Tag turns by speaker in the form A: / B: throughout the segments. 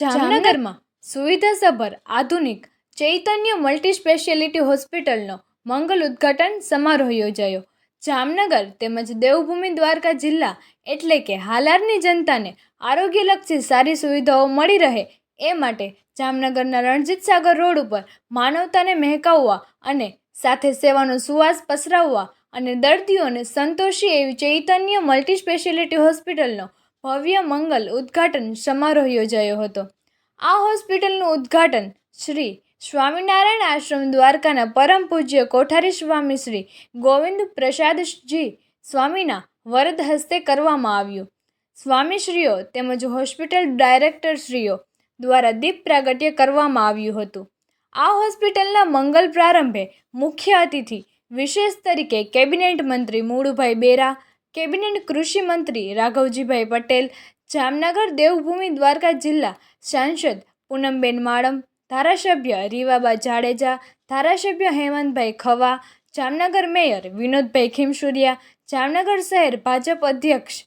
A: જામનગરમાં સુવિધાસભર આધુનિક ચૈતન્ય multi speciality હોસ્પિટલનો મંગલ ઉદ્ઘાટન સમારોહ યોજાયો. જામનગર તેમજ દેવભૂમિ દ્વારકા જિલ્લા એટલે કે હાલારની જનતાને આરોગ્યલક્ષી સારી સુવિધાઓ મળી રહે એ માટે જામનગરના રણજીત સાગર રોડ ઉપર માનવતાને મહેકાવવા અને સાથે સેવાનો સુવાસ પસરાવવા અને દર્દીઓને સંતોષી એવી ચૈતન્ય મલ્ટી સ્પેશિયાલિટી હોસ્પિટલનો ભવ્ય મંગલ ઉદ્ઘાટન સમારોહ યોજાયો હતો. આ હોસ્પિટલનું ઉદ્ઘાટન શ્રી સ્વામિનારાયણ આશ્રમ દ્વારકાના પરમ પૂજ્ય કોઠારી સ્વામી શ્રી ગોવિંદ પ્રસાદજી સ્વામીના વરદ હસ્તે કરવામાં આવ્યું. સ્વામીશ્રીઓ તેમજ હોસ્પિટલ ડાયરેક્ટરશ્રીઓ દ્વારા દીપ પ્રાગટ્ય કરવામાં આવ્યું હતું. આ હોસ્પિટલના મંગલ પ્રારંભે મુખ્ય અતિથિ વિશેષ તરીકે કેબિનેટ મંત્રી મુળુભાઈ બેરા કેબિનેટ કૃષિ મંત્રી રાઘવજીભાઈ પટેલ, જામનગર દેવભૂમિ દ્વારકા જિલ્લા સાંસદ પૂનમબેન માળમ ધારાસભ્ય રીવાબા જાડેજા, ધારાસભ્ય હેમંતભાઈ ખવા, જામનગર મેયર વિનોદભાઈ ખીમસુરિયા, જામનગર શહેર ભાજપ અધ્યક્ષ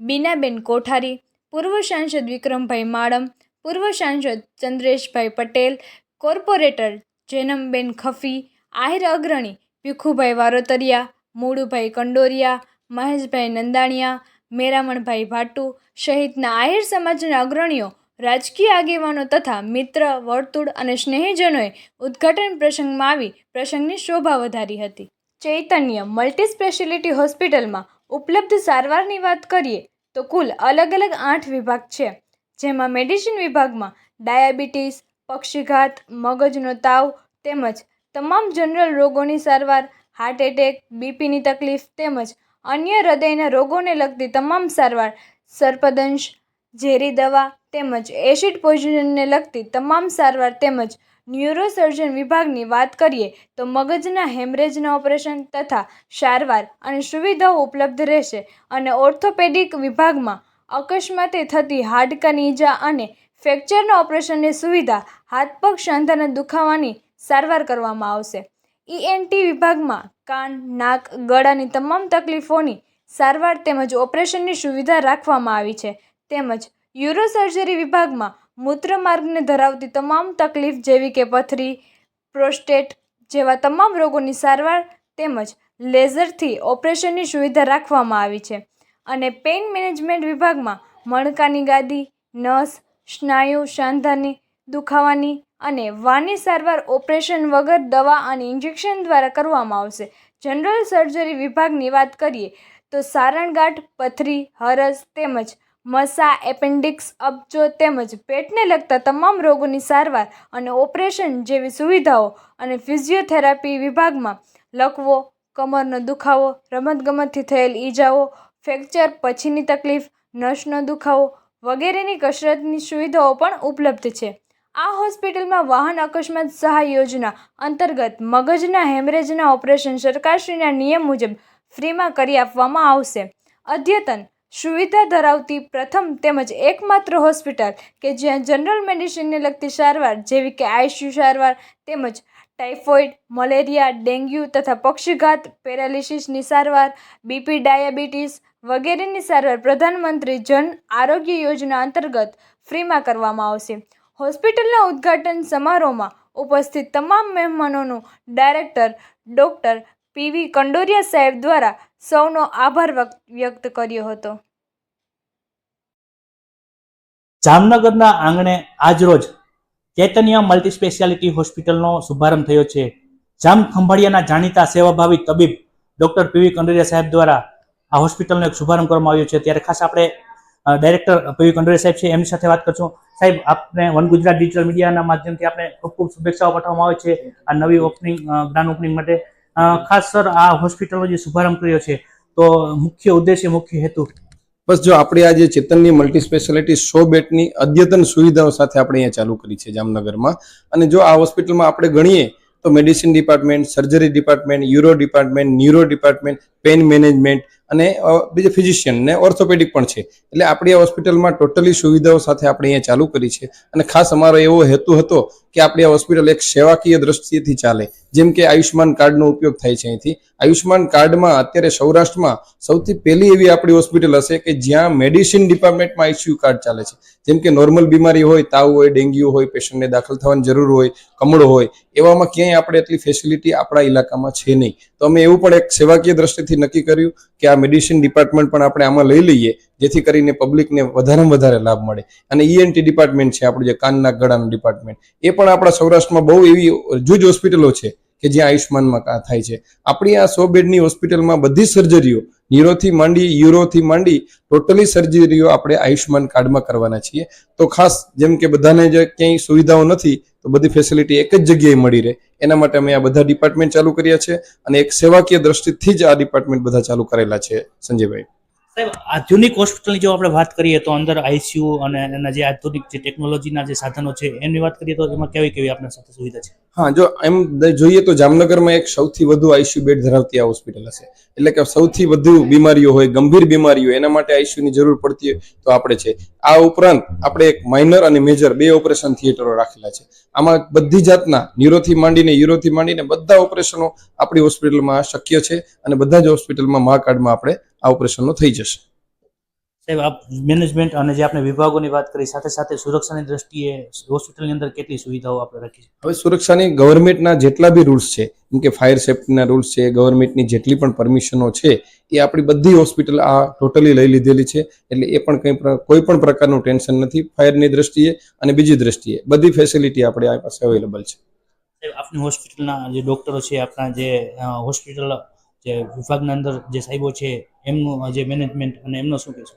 A: બીનાબેન કોઠારી, પૂર્વ સાંસદ વિક્રમભાઈ માળમ પૂર્વ સાંસદ ચંદ્રેશભાઈ પટેલ, કોર્પોરેટર જેનમબેન ખફી, આહિર અગ્રણી ભીખુભાઈ વારોતરિયા મૂળુભાઈ કંડોરિયા મહેશભાઈ નંદાણીયા, મેરામણભાઈ ભાટુ સહિતના આહિર સમાજના અગ્રણીઓ, રાજકીય આગેવાનો તથા મિત્ર, વર્તુળ અને સ્નેહીજનોએ ઉદ્ઘાટન પ્રસંગમાં આવી પ્રસંગની શોભા વધારી હતી. ચૈતન્ય મલ્ટી સ્પેશિયાલિટી હોસ્પિટલમાં ઉપલબ્ધ સારવારની વાત કરીએ તો કુલ અલગ અલગ આઠ વિભાગ છે, જેમાં મેડિસિન વિભાગમાં ડાયાબિટીસ, પક્ષીઘાત, મગજનો તાવ તેમજ તમામ જનરલ રોગોની સારવાર, હાર્ટ એટેક, બીપીની તકલીફ તેમજ અન્ય હૃદયના રોગોને લગતી તમામ સારવાર, સર્પદંશ, ઝેરી દવા તેમજ એસિડ પોઈઝનને લગતી તમામ સારવાર તેમજ ન્યુરોસર્જન વિભાગની વાત કરીએ તો મગજના હેમરેજના ઓપરેશન તથા સારવાર અને સુવિધાઓ ઉપલબ્ધ રહેશે અને ઓર્થોપેડિક વિભાગમાં અકસ્માતે થતી હાડકાની ઈજા અને ફ્રેક્ચરના ઓપરેશનની સુવિધા, હાથ પગ સાંધાના દુખાવાની સારવાર કરવામાં આવશે. ઈએનટી વિભાગમાં કાન, નાક ગળાની તમામ તકલીફોની સારવાર તેમજ ઓપરેશનની સુવિધા રાખવામાં આવી છે. તેમજ યુરોસર્જરી વિભાગમાં મૂત્રમાર્ગને ધરાવતી તમામ તકલીફ જેવી કે પથરી, પ્રોસ્ટેટ જેવા તમામ રોગોની સારવાર તેમજ લેઝરથી ઓપરેશનની સુવિધા રાખવામાં આવી છે. અને પેઇન મેનેજમેન્ટ વિભાગમાં મણકાની ગાદી, નસ, સ્નાયુ, સાંધાની દુખાવાની અને વાની સારવાર ઓપરેશન વગર દવા અને ઇન્જેક્શન દ્વારા કરવામાં આવશે. જનરલ સર્જરી વિભાગની વાત કરીએ તો સારણગાંઠ, પથરી, હરસ તેમજ મસા, એપેન્ડિક્સ, અબજો તેમજ પેટને લગતા તમામ રોગોની સારવાર અને ઓપરેશન જેવી સુવિધાઓ અને ફિઝિયોથેરાપી વિભાગમાં લકવો કમરનો દુખાવો, રમતગમતથી થયેલ ઈજાઓ, ફ્રેક્ચર પછીની તકલીફ, નસનો દુખાવો વગેરેની કસરતની સુવિધાઓ પણ ઉપલબ્ધ છે. આ હોસ્પિટલમાં વાહન અકસ્માત સહાય યોજના અંતર્ગત મગજના હેમરેજના ઓપરેશન સરકારશ્રીના નિયમ મુજબ ફ્રીમાં કરી આપવામાં આવશે. અદ્યતન સુવિધા ધરાવતી પ્રથમ તેમજ એકમાત્ર હોસ્પિટલ કે જ્યાં જનરલ મેડિસિનને લગતી સારવાર જેવી કે આઈસીયુ સારવાર તેમજ ટાઇફોઇડ મલેરિયા, ડેન્ગ્યુ તથા પક્ષીઘાત, પેરાલિસિસની સારવાર, બીપી, ડાયાબિટીસ વગેરેની સારવાર પ્રધાનમંત્રી જન આરોગ્ય યોજના અંતર્ગત ફ્રીમાં કરવામાં આવશે. હોસ્પિટલના ઉદ્ઘાટન સમારોહમાં ઉપસ્થિત તમામ મહેમાનોનું ડાયરેક્ટર ડૉક્ટર પીવી કંડોરિયા સાહેબ દ્વારા સૌનો આભાર વ્યક્ત કર્યો હતો.
B: જામનગરના આંગણે આજરોજ ચૈતન્ય મલ્ટી સ્પેશિયાલિટી હોસ્પિટલનો શુભારંભ થયો છે. જામ ખંભાળિયાના જાણીતા સેવાભાવી તબીબ ડૉક્ટર પીવી કંડોરિયા સાહેબ દ્વારા આ હોસ્પિટલનો એક શુભારંભ કરવામાં આવ્યો છે. ત્યારે ખાસ આપણે ડાયરેક્ટર પીવી કંડોરિયા સાહેબ છે, એમની સાથે વાત કરશું. સાહેબ, આપને વન ગુજરાત ડિજિટલ મીડિયાના માધ્યમથી આપણે ખૂબ ખૂબ શુભેચ્છાઓ પાઠવવામાં આવે છે આ નવી ઓપનિંગ ગ્રાન્ડ ઓપનિંગ માટે. ખાસ સર, આ હોસ્પિટલનો જે શુભારંભ કર્યો છે, તો મુખ્ય ઉદ્દેશ્ય, મુખ્ય હેતુ?
C: બસ જો આપણે આજે ચેતનની મલ્ટી સ્પેશિયાલિટી સો બેડની અદ્યતન સુવિધાઓ સાથે આપણે અહીંયા ચાલુ કરી છે જામનગરમાં. અને જો આ હોસ્પિટલમાં આપણે ગણીએ, તો medicine department surgery department uro department neuro department pain management અને બીજા ફિઝિશિયન ને ઓર્થોપેડિક પણ છે. એટલે આપણી આ હોસ્પિટલમાં ટોટલી સુવિધાઓ સાથે આપણે અહીંયા ચાલુ કરી છે. અને ખાસ અમારો એવો હેતુ હતો કે આપણી આ હોસ્પિટલ એક સેવાકીય દ્રષ્ટિથી ચાલે. જેમ કે આયુષ્માન કાર્ડનો ઉપયોગ થાય છે અહીંથી. આયુષ્માન કાર્ડમાં અત્યારે સૌરાષ્ટ્રમાં સૌથી પહેલી એવી આપણી હોસ્પિટલ હશે કે જ્યાં મેડિસિન ડિપાર્ટમેન્ટમાં આઈસીયુ કાર્ડ ચાલે છે. જેમ કે નોર્મલ બીમારી હોય, તાવ હોય, ડેન્ગ્યુ હોય, પેશન્ટને દાખલ થવાની જરૂર હોય, કમળો હોય, એવામાં ક્યાંય આપણે એટલી ફેસિલિટી આપણા ઇલાકામાં છે નહીં. તો અમે એવું પણ એક સેવાકીય દ્રષ્ટિથી નક્કી કર્યું કે આ મેડિસિન ડિપાર્ટમેન્ટ પણ આપણે આમાં લઈ લઈએ જેથી કરીને પબ્લિકને વધારેમાં વધારે લાભ મળે. અને ઈએનટી ડિપાર્ટમેન્ટ છે, આપણું જે કાનના ગળાનું ડિપાર્ટમેન્ટ એ પણ આપણા સૌરાષ્ટ્રમાં બહુ એવી જૂજ હોસ્પિટલો છે કે જ્યાં આયુષ્માનમાં થાય છે. આપણી આ સો બેડની હોસ્પિટલમાં બધી સર્જરીઓ નીરોથી માંડી યુરોથી માંડી ટોટલી સર્જરીઓ આપણે આયુષ્માન કાર્ડમાં કરવાના છીએ. તો ખાસ જેમ કે બધાને જે ક્યાંય સુવિધાઓ નથી, તો બધી ફેસિલિટી એક જ જગ્યાએ મળી રહે. એના માટે અમે આ બધા ડિપાર્ટમેન્ટ ચાલુ કર્યા છે અને એક સેવાકીય દ્રષ્ટિથી જ આ ડિપાર્ટમેન્ટ બધા ચાલુ કરેલા છે. સંજયભાઈ.
B: સાહેબ, આધુનિક હોસ્પિટલની જો આપણે વાત કરીએ તો અંદર આઈસીયુ અને એના જે આધુનિક જે ટેકનોલોજીના જે સાધનો છે, એની વાત કરીએ તો એમાં કેવી કેવી આપણા સાથે સુવિધા છે?
C: હા, જો એમ જોઈએ તો જામનગરમાં એક સૌથી વધુ આઈસીયુ બેડ ધરાવતી આ હોસ્પિટલ હશે. એટલે કે સૌથી વધુ બીમારીઓ હોય, ગંભીર બીમારીઓ, એના માટે આઈસીયુની જરૂર પડતી હોય તો આપણે છે. આ ઉપરાંત આપણે એક માઇનર અને મેજર બે ઓપરેશન થિયેટરો રાખેલા છે. આમાં બધી જાતના ન્યુરોથી માંડીને યુરોથી માંડીને બધા ઓપરેશનો આપણી હોસ્પિટલમાં શક્ય છે અને બધા જ હોસ્પિટલમાં મા કાર્ડમાં આપણે આ ઓપરેશનો થઈ જશે.
B: સાહેબ આપ મેનેજમેન્ટ અને જે આપણે વિભાગોની વાત કરી સાથે સાથે સુરક્ષાની દ્રષ્ટિએ હોસ્પિટલની અંદર કેટલી સુવિધાઓ આપણે રાખી છે?
C: હવે સુરક્ષાની ગવર્મેન્ટના જેટલા બી રૂલ્સ છે જેમ કે ફાયર સેફ્ટીના રૂલ્સ છે ગવર્મેન્ટની જેટલી પણ પરમિશનો છે એ આપણી બધી હોસ્પિટલ આ ટોટલી લઈ લીધેલી છે એટલે એ પણ કંઈ કોઈ પણ પ્રકારનું ટેન્શન નથી ફાયરની દ્રષ્ટિએ અને બીજી દ્રષ્ટિએ. બધી ફેસિલિટી આપણે આ પાસે અવેલેબલ છે.
B: સાહેબ આપની હોસ્પિટલના જે ડોક્ટરો છે આપણા જે હોસ્પિટલ જે વિભાગના અંદર જે સાહેબો છે, એમનું, જે મેનેજમેન્ટ અને એમનો શું કહેશો?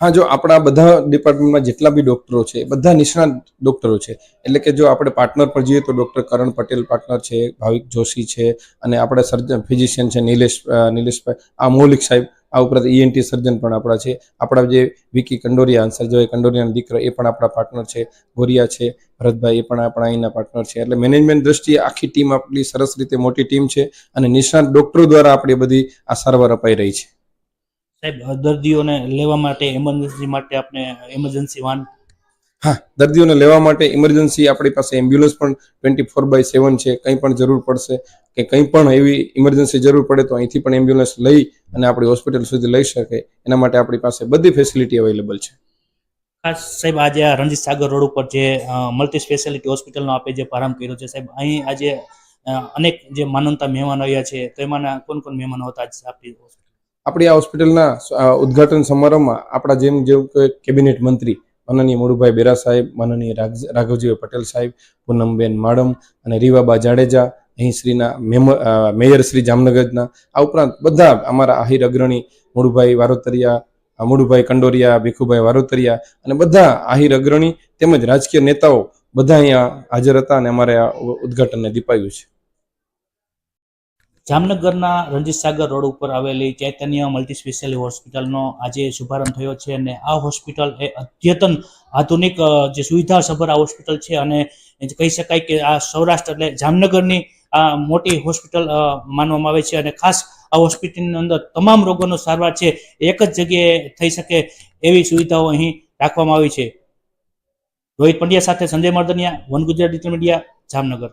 C: હા, જો આપણા બધા ડિપાર્ટમેન્ટમાં જેટલા બી ડોક્ટરો છે, બધા નિષ્ણાત ડોક્ટરો છે. એટલે કે જો આપણે પાર્ટનર પર જઈએ તો ડોક્ટર કરણ પટેલ પાર્ટનર છે, ભાવિક જોશી છે, અને આપણે સર્જન ફિઝિશિયન છે, નિલેશ નિલેશભાઈ, આ મૌલિક સાહેબ. આ ઉપરાંત ઈએનટી સર્જન પણ આપણા છે. આપણા જે વિકી કંડોરિયા સંજય કંડોરિયાનો દીકરો, એ પણ આપણા પાર્ટનર છે. ગોરિયા છે, ભરતભાઈ એ પણ આપણા અહીંના પાર્ટનર છે. એટલે મેનેજમેન્ટ દ્રષ્ટિએ આખી ટીમ આપણી સરસ રીતે મોટી ટીમ છે અને નિષ્ણાત ડોક્ટરો દ્વારા આપણી બધી આ સારવાર અપાઈ રહી છે.
B: સાહેબ, દર્દીઓને લેવા માટે એમરજન્સી માટે આપણે એમરજન્સી વાન
C: હા દર્દીઓને લેવા માટે ઇમરજન્સી આપણી પાસે એમ્બ્યુલન્સ પણ ટ્વેન્ટી ફોર બાય સેવન છે કંઈ પણ જરૂર પડશે કે કંઈ પણ એવી ઇમરજન્સી જરૂર પડે તો અહીંથી પણ એમ્બ્યુલન્સ લઈ અને આપણી હોસ્પિટલ સુધી લઈ શકે. એના માટે આપણી પાસે બધી ફેસિલિટી અવેલેબલ છે.
B: ખાસ સાહેબ આજે આ રણજીત સાગર રોડ ઉપર જે મલ્ટી સ્પેશિયાલિટી હોસ્પિટલનો આપે જે પ્રારંભ કર્યો છે સાહેબ અહીં આજે અનેક જે માનવતા મહેમાન આવ્યા છે તો એમાંના કોણ કોણ મહેમાનો હતા આજે આપણી
C: આપણી આ હોસ્પિટલના ઉદઘાટન સમારંભમાં આપણા જેમ જેવું કે કેબિનેટ મંત્રી માનનીય મોડુભાઈ બેરા સાહેબ, માનનીય રાગ- રાઘવજી પટેલ સાહેબ, પૂનમબેન માડમ અને રીવાબા જાડેજા, અહીં શ્રીના મેયર શ્રી જામનગરના, આ ઉપરાંત બધા અમારા આહિર અગ્રણી મોડુભાઈ વારોતરિયા મુળુભાઈ કંડોરિયા, ભીખુભાઈ વારોતરિયા અને બધા આહિર અગ્રણી તેમજ રાજકીય નેતાઓ બધા અહીંયા હાજર હતા અને અમારે આ ઉદ્ઘાટનને દીપાયું છે.
B: જામનગરના રણજીત સાગર રોડ ઉપર આવેલી ચૈતન્ય મલ્ટી સ્પેશિયાલિટી હોસ્પિટલનો આજે શુભારંભ થયો છે અને આ હોસ્પિટલ એ અદ્યતન આધુનિક જે સુવિધા સભર આ હોસ્પિટલ છે અને કહી શકાય કે આ સૌરાષ્ટ્ર એટલે જામનગરની આ મોટી હોસ્પિટલ માનવામાં આવે છે અને ખાસ આ હોસ્પિટલની અંદર તમામ રોગોનો સારવાર છે, એક જ જગ્યાએ થઈ શકે એવી સુવિધાઓ અહીં રાખવામાં આવી છે. રોહિત પંડ્યા સાથે Sanjay Mardaniya, one Gujarat digital media, Jamnagar.